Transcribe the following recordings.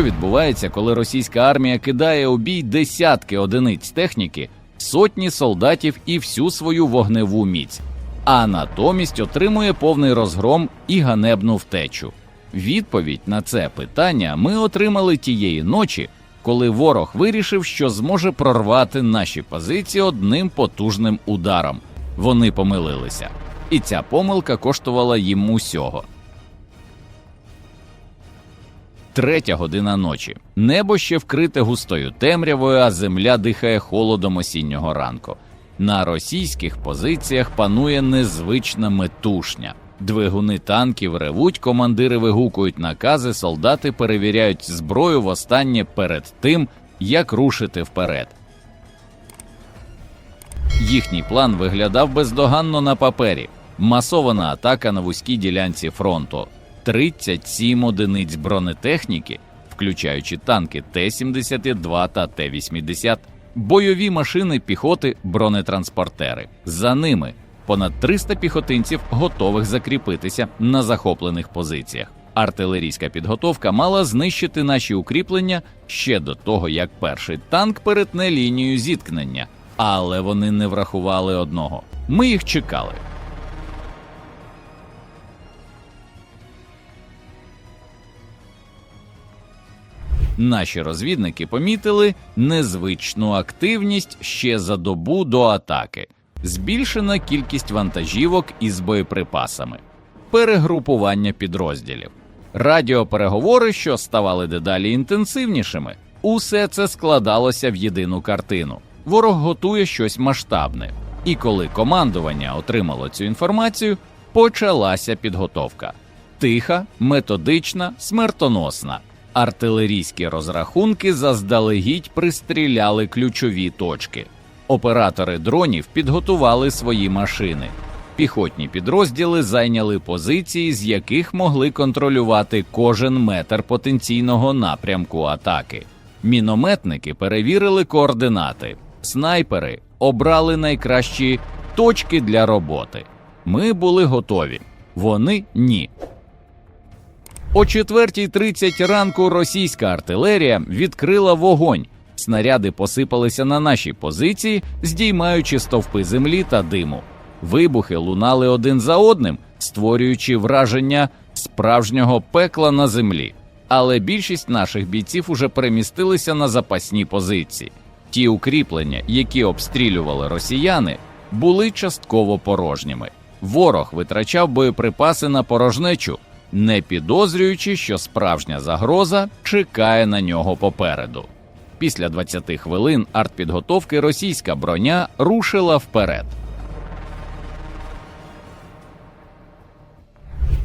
що відбувається, коли російська армія кидає у бій десятки одиниць техніки, сотні солдатів і всю свою вогневу міць, а натомість отримує повний розгром і ганебну втечу. Відповідь на це питання ми отримали тієї ночі, коли ворог вирішив, що зможе прорвати наші позиції одним потужним ударом. Вони помилилися, і ця помилка коштувала їм усього. Третя година ночі. Небо ще вкрите густою темрявою, а земля дихає холодом осіннього ранку. На російських позиціях панує незвична метушня. Двигуни танків ревуть, командири вигукують накази, солдати перевіряють зброю востаннє перед тим, як рушити вперед. Їхній план виглядав бездоганно на папері. Масована атака на вузькій ділянці фронту, 37 одиниць бронетехніки, включаючи танки Т-72 та Т-80, бойові машини піхоти, бронетранспортери. За ними понад 300 піхотинців, готових закріпитися на захоплених позиціях. Артилерійська підготовка мала знищити наші укріплення ще до того, як перший танк перетне лінію зіткнення. Але вони не врахували одного. Ми їх чекали. Наші розвідники помітили незвичну активність ще за добу до атаки, збільшена кількість вантажівок із боєприпасами, перегрупування підрозділів, радіопереговори, що ставали дедалі інтенсивнішими. Усе це складалося в єдину картину. Ворог готує щось масштабне, і коли командування отримало цю інформацію, почалася підготовка. Тиха, методична, смертоносна. Артилерійські розрахунки заздалегідь пристріляли ключові точки. Оператори дронів підготували свої машини. Піхотні підрозділи зайняли позиції, з яких могли контролювати кожен метр потенційного напрямку атаки. Мінометники перевірили координати, снайпери обрали найкращі точки для роботи. Ми були готові, вони ні. О 4.30 ранку російська артилерія відкрила вогонь. Снаряди посипалися на наші позиції, здіймаючи стовпи землі та диму. Вибухи лунали один за одним, створюючи враження справжнього пекла на землі. Але більшість наших бійців уже перемістилися на запасні позиції. Ті укріплення, які обстрілювали росіяни, були частково порожніми. Ворог витрачав боєприпаси на порожнечу, не підозрюючи, що справжня загроза чекає на нього попереду. Після 20 хвилин артпідготовки російська броня рушила вперед.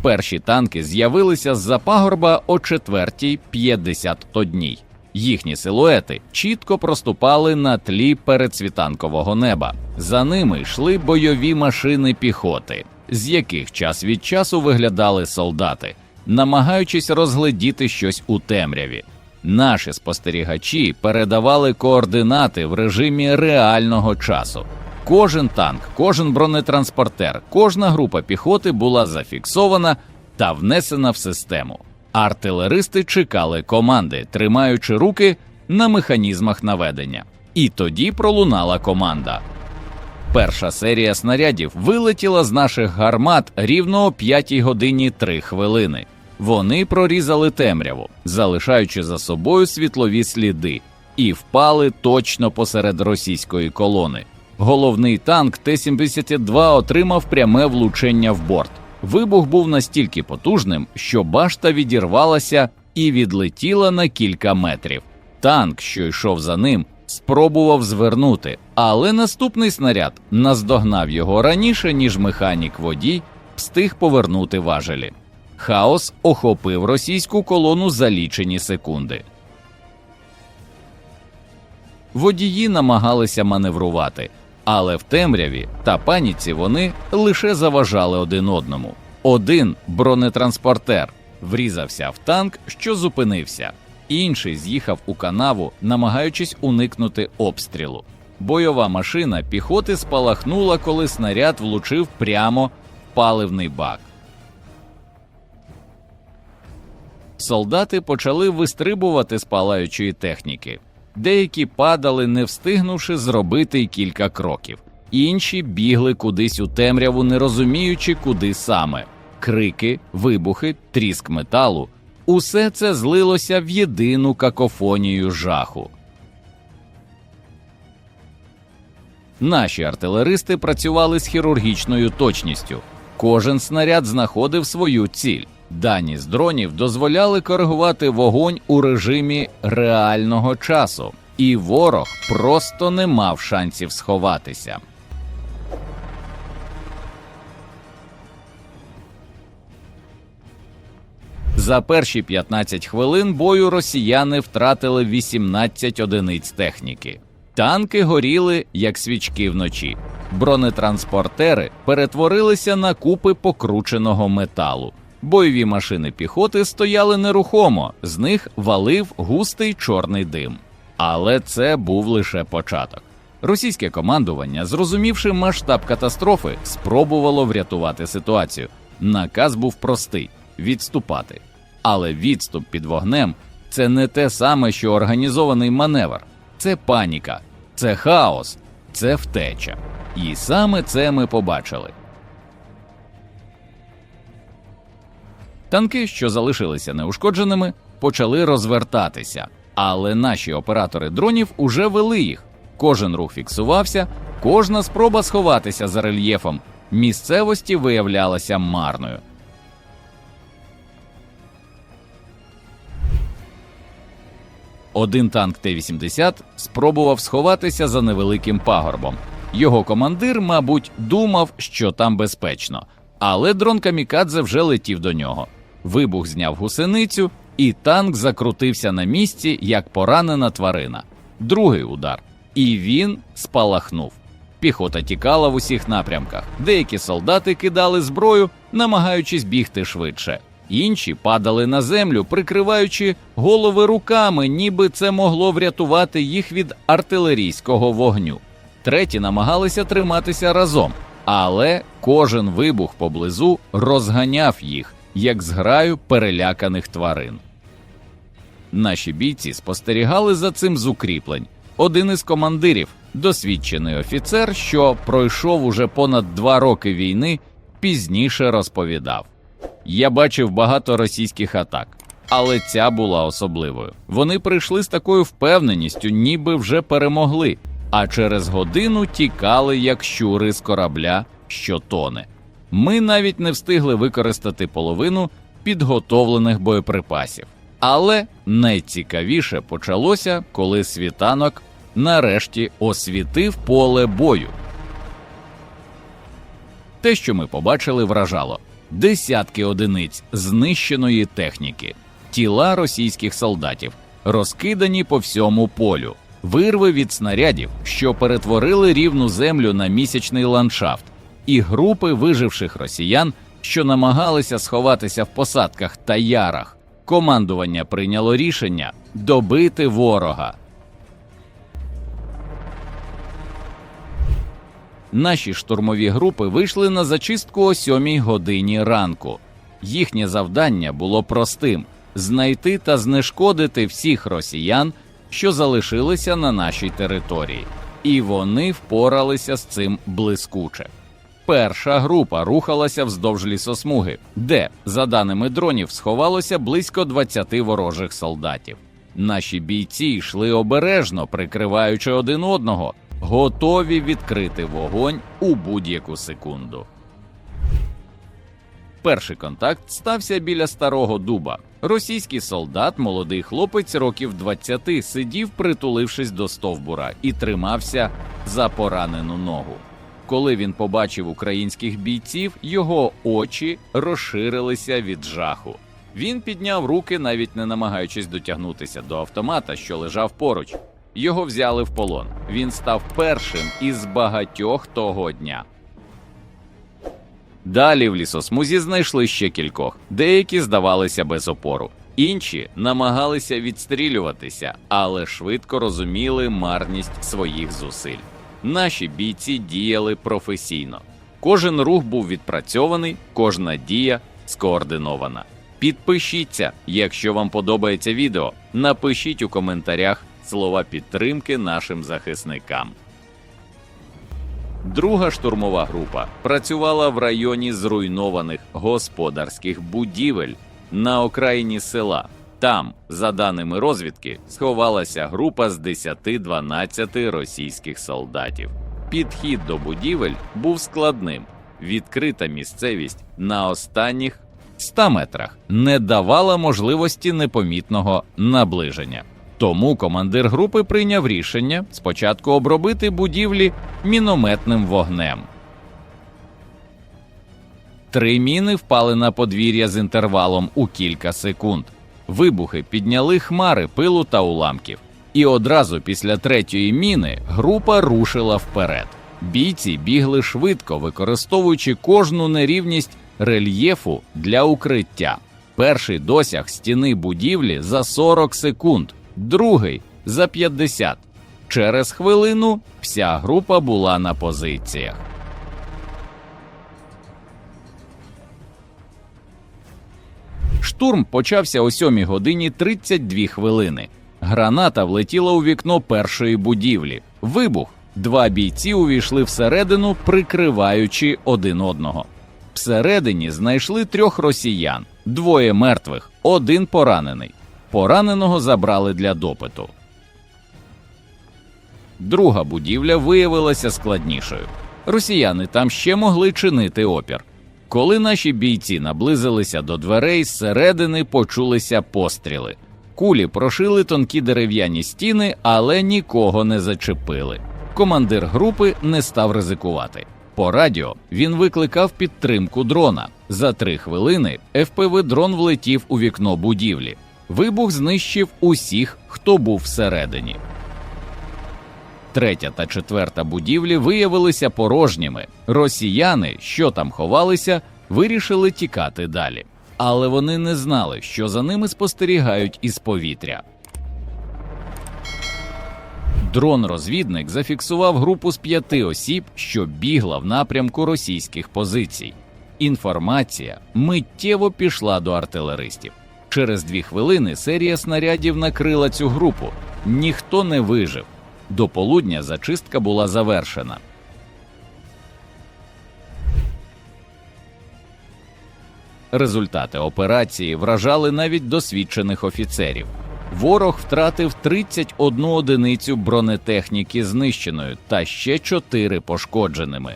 Перші танки з'явилися з-за пагорба о 4.51. Їхні силуети чітко проступали на тлі передсвітанкового неба. За ними йшли бойові машини піхоти, з яких час від часу виглядали солдати, намагаючись розгледіти щось у темряві. Наші спостерігачі передавали координати в режимі реального часу. Кожен танк, кожен бронетранспортер, кожна група піхоти була зафіксована та внесена в систему. Артилеристи чекали команди, тримаючи руки на механізмах наведення. І тоді пролунала команда. Перша серія снарядів вилетіла з наших гармат рівно о 5 годині 3 хвилини. Вони прорізали темряву, залишаючи за собою світлові сліди, і впали точно посеред російської колони. Головний танк Т-72 отримав пряме влучення в борт. Вибух був настільки потужним, що башта відірвалася і відлетіла на кілька метрів. Танк, що йшов за ним, спробував звернути, але наступний снаряд наздогнав його раніше, ніж механік водій встиг повернути важелі. Хаос охопив російську колону за лічені секунди. Водії намагалися маневрувати, але в темряві та паніці вони лише заважали один одному. Один бронетранспортер врізався в танк, що зупинився, інший з'їхав у канаву, намагаючись уникнути обстрілу. Бойова машина піхоти спалахнула, коли снаряд влучив прямо в паливний бак. солдати почали вистрибувати з палаючої техніки. Деякі падали, не встигнувши зробити кілька кроків. Інші бігли кудись у темряву, не розуміючи, куди саме. Крики, вибухи, тріск металу усе це злилося в єдину какофонію жаху. Наші артилеристи працювали з хірургічною точністю. Кожен снаряд знаходив свою ціль. Дані з дронів дозволяли коригувати вогонь у режимі реального часу, і ворог просто не мав шансів сховатися. За перші 15 хвилин бою росіяни втратили 18 одиниць техніки. Танки горіли, як свічки вночі. Бронетранспортери перетворилися на купи покрученого металу. Бойові машини піхоти стояли нерухомо, з них валив густий чорний дим. Але це був лише початок. Російське командування, зрозумівши масштаб катастрофи, спробувало врятувати ситуацію. Наказ був простий відступати. Але відступ під вогнем це не те саме, що організований маневр, це паніка, це хаос, це втеча. І саме це ми побачили. Танки, що залишилися неушкодженими, почали розвертатися, але наші оператори дронів уже вели їх. Кожен рух фіксувався, кожна спроба сховатися за рельєфом місцевості виявлялася марною. Один танк Т-80 спробував сховатися за невеликим пагорбом. Його командир, мабуть, думав, що там безпечно, але дрон Камікадзе вже летів до нього. Вибух зняв гусеницю, і танк закрутився на місці, як поранена тварина. Другий удар, і він спалахнув. Піхота тікала в усіх напрямках. Деякі солдати кидали зброю, намагаючись бігти швидше. Інші падали на землю, прикриваючи голови руками, ніби це могло врятувати їх від артилерійського вогню. Треті намагалися триматися разом, але кожен вибух поблизу розганяв їх, як зграю переляканих тварин. Наші бійці спостерігали за цим з укріплень. Один із командирів, досвідчений офіцер, що пройшов уже понад два роки війни, пізніше розповідав. Я бачив багато російських атак, але ця була особливою. Вони прийшли з такою впевненістю, ніби вже перемогли, а через годину тікали як щури з корабля, що тоне. Ми навіть не встигли використати половину підготовлених боєприпасів. Але найцікавіше почалося, коли світанок нарешті освітив поле бою. Те, що ми побачили, вражало десятки одиниць знищеної техніки, тіла російських солдатів, розкидані по всьому полю, вирви від снарядів, що перетворили рівну землю на місячний ландшафт, і групи виживших росіян, що намагалися сховатися в посадках та ярах. Командування прийняло рішення добити ворога. Наші штурмові групи вийшли на зачистку о сьомій годині ранку. Їхнє завдання було простим знайти та знешкодити всіх росіян, що залишилися на нашій території, і вони впоралися з цим блискуче. Перша група рухалася вздовж лісосмуги, де, за даними дронів, сховалося близько 20 ворожих солдатів. Наші бійці йшли обережно, прикриваючи один одного, готові відкрити вогонь у будь-яку секунду. Перший контакт стався біля старого дуба. Російський солдат, молодий хлопець років 20, сидів, притулившись до стовбура, і тримався за поранену ногу. Коли він побачив українських бійців, його очі розширилися від жаху. Він підняв руки, навіть не намагаючись дотягнутися до автомата, що лежав поруч. Його взяли в полон. Він став першим із багатьох того дня. Далі в лісосмузі знайшли ще кількох. Деякі здавалися без опору, інші намагалися відстрілюватися, але швидко розуміли марність своїх зусиль. Наші бійці діяли професійно. Кожен рух був відпрацьований, кожна дія скоординована. Підпишіться, якщо вам подобається відео. Напишіть у коментарях слова підтримки нашим захисникам. Друга штурмова група працювала в районі зруйнованих господарських будівель на окраїні села. Там, за даними розвідки, сховалася група з 10-12 російських солдатів. Підхід до будівель був складним. Відкрита місцевість на останніх 100 метрах не давала можливості непомітного наближення. Тому командир групи прийняв рішення спочатку обробити будівлі мінометним вогнем. Три міни впали на подвір'я з інтервалом у кілька секунд. Вибухи підняли хмари пилу та уламків. І одразу після третьої міни група рушила вперед. Бійці бігли швидко, використовуючи кожну нерівність рельєфу для укриття. Перший досяг стіни будівлі за 40 секунд, другий за 50. Через хвилину вся група була на позиціях. Штурм почався о 7 годині 32 хвилини. Граната влетіла у вікно першої будівлі. Вибух. Два бійці увійшли всередину, прикриваючи один одного. Всередині знайшли трьох росіян, двоє мертвих, один поранений. Пораненого забрали для допиту. Друга будівля виявилася складнішою. Росіяни там ще могли чинити опір. Коли наші бійці наблизилися до дверей, зсередини почулися постріли. Кулі прошили тонкі дерев'яні стіни, але нікого не зачепили. Командир групи не став ризикувати. По радіо він викликав підтримку дрона. За три хвилини ФПВ дрон влетів у вікно будівлі. Вибух знищив усіх, хто був всередині. Третя та четверта будівлі виявилися порожніми. Росіяни, що там ховалися, вирішили тікати далі. Але вони не знали, що за ними спостерігають із повітря. Дрон-розвідник зафіксував групу з п'яти осіб, що бігла в напрямку російських позицій. Інформація миттєво пішла до артилеристів. Через дві хвилини серія снарядів накрила цю групу. Ніхто не вижив. До полудня зачистка була завершена. Результати операції вражали навіть досвідчених офіцерів. Ворог втратив 31 одиницю бронетехніки знищеною та ще 4 пошкодженими.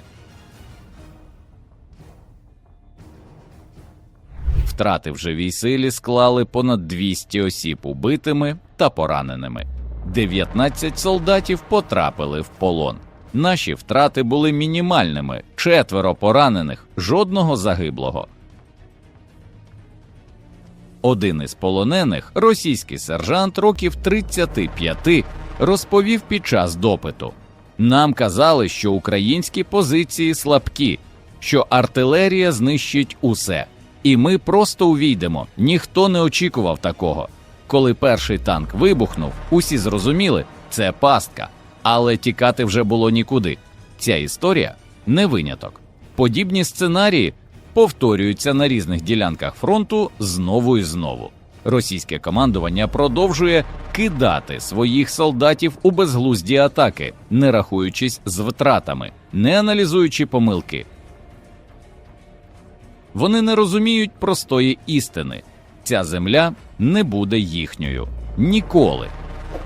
Втрати в живій силі склали понад 200 осіб убитими та пораненими. 19 солдатів потрапили в полон. Наші втрати були мінімальними: четверо поранених, жодного загиблого. Один із полонених, російський сержант років 35, розповів під час допиту: нам казали, що українські позиції слабкі, що артилерія знищить усе, і ми просто увійдемо. Ніхто не очікував такого. Коли перший танк вибухнув, усі зрозуміли, це пастка, але тікати вже було нікуди. Ця історія не виняток. Подібні сценарії повторюються на різних ділянках фронту знову і знову. Російське командування продовжує кидати своїх солдатів у безглузді атаки, не рахуючись з втратами, не аналізуючи помилки. Вони не розуміють простої істини. Ця земля не буде їхньою ніколи.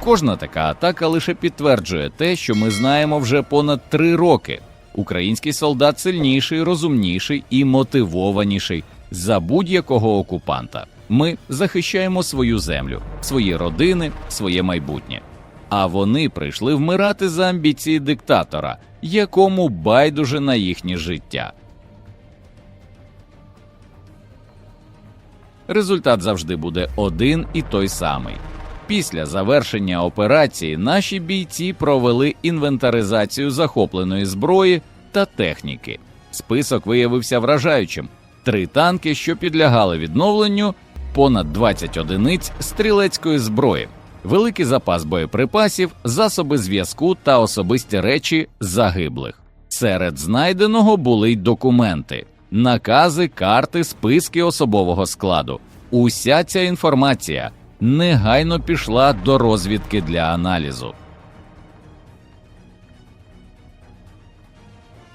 Кожна така атака лише підтверджує те, що ми знаємо вже понад три роки. Український солдат сильніший, розумніший і мотивованіший за будь-якого окупанта. Ми захищаємо свою землю, свої родини, своє майбутнє. А вони прийшли вмирати за амбіції диктатора, якому байдуже на їхнє життя. Результат завжди буде один і той самий. Після завершення операції наші бійці провели інвентаризацію захопленої зброї та техніки. Список виявився вражаючим: три танки, що підлягали відновленню, понад 20 одиниць стрілецької зброї, великий запас боєприпасів, засоби зв'язку та особисті речі загиблих. Серед знайденого були й документи, накази, карти, списки особового складу. Уся ця інформація негайно пішла до розвідки для аналізу.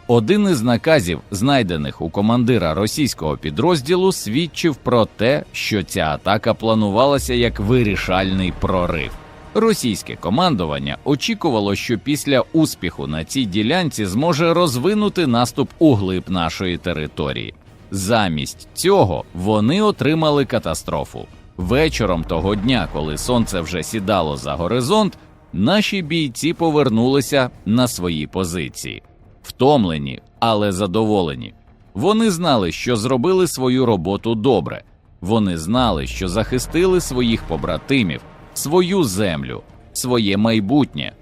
Один із наказів, знайдених у командира російського підрозділу, свідчив про те, що ця атака планувалася як вирішальний прорив. Російське командування очікувало, що після успіху на цій ділянці зможе розвинути наступ у глиб нашої території. Замість цього вони отримали катастрофу. Вечором того дня, коли сонце вже сідало за горизонт, наші бійці повернулися на свої позиції втомлені, але задоволені. Вони знали, що зробили свою роботу добре. Вони знали, що захистили своїх побратимів, свою землю, своє майбутнє.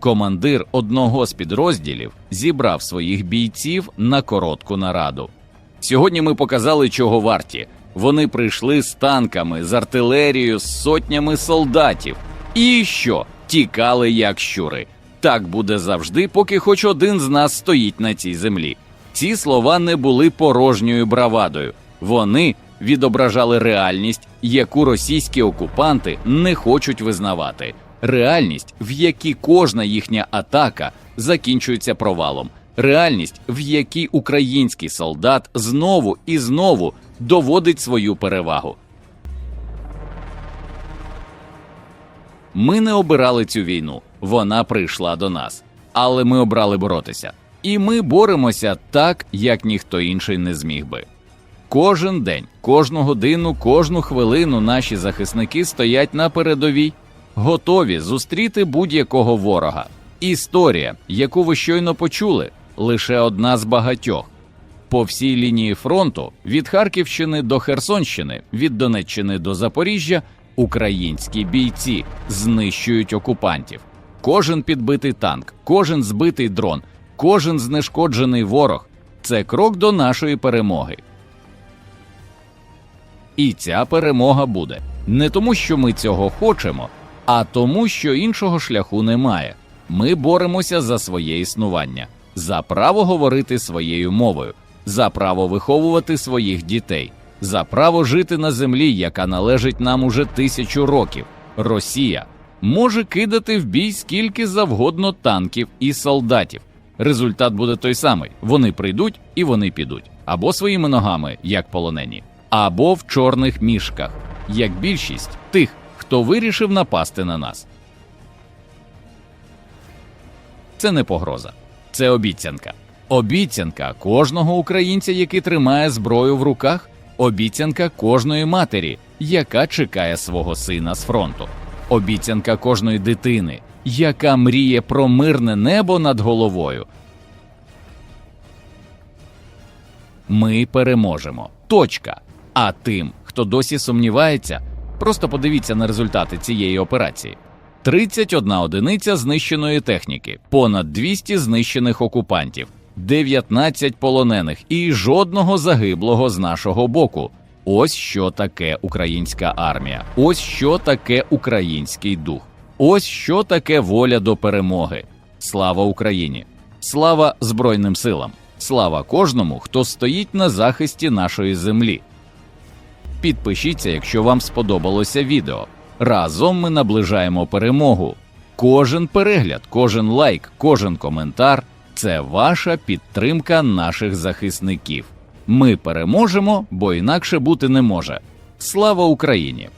Командир одного з підрозділів зібрав своїх бійців на коротку нараду. Сьогодні ми показали, чого варті. Вони прийшли з танками, з артилерією, з сотнями солдатів. І що? Тікали як щури. Так буде завжди, поки хоч один з нас стоїть на цій землі. Ці слова не були порожньою бравадою. Вони відображали реальність, яку російські окупанти не хочуть визнавати. Реальність, в якій кожна їхня атака закінчується провалом. Реальність, в якій український солдат знову і знову доводить свою перевагу. Ми не обирали цю війну, вона прийшла до нас. Але ми обрали боротися. І ми боремося так, як ніхто інший не зміг би. Кожен день, кожну годину, кожну хвилину наші захисники стоять на передовій, готові зустріти будь-якого ворога. Історія, яку ви щойно почули, лише одна з багатьох. По всій лінії фронту від Харківщини до Херсонщини, від Донеччини до Запоріжжя, українські бійці знищують окупантів. Кожен підбитий танк, кожен збитий дрон, кожен знешкоджений ворог це крок до нашої перемоги. І ця перемога буде не тому, що ми цього хочемо, а тому, що іншого шляху немає. Ми боремося за своє існування, за право говорити своєю мовою, за право виховувати своїх дітей, за право жити на землі, яка належить нам уже тисячу років. Росія може кидати в бій скільки завгодно танків і солдатів. Результат буде той самий: вони прийдуть і вони підуть або своїми ногами, як полонені, або в чорних мішках, як більшість тих, хто вирішив напасти на нас. Це не погроза, це обіцянка. Обіцянка кожного українця, який тримає зброю в руках, обіцянка кожної матері, яка чекає свого сина з фронту, обіцянка кожної дитини, яка мріє про мирне небо над головою. Ми переможемо. Точка. А тим, хто досі сумнівається, просто подивіться на результати цієї операції. 31 одиниця знищеної техніки, понад 200 знищених окупантів, 19 полонених і жодного загиблого з нашого боку. Ось що таке українська армія, ось що таке український дух, ось що таке воля до перемоги. Слава Україні! Слава Збройним силам! Слава кожному, хто стоїть на захисті нашої землі. Підпишіться, якщо вам сподобалося відео. Разом ми наближаємо перемогу. Кожен перегляд, кожен лайк, кожен коментар це ваша підтримка наших захисників. Ми переможемо, бо інакше бути не може. Слава Україні!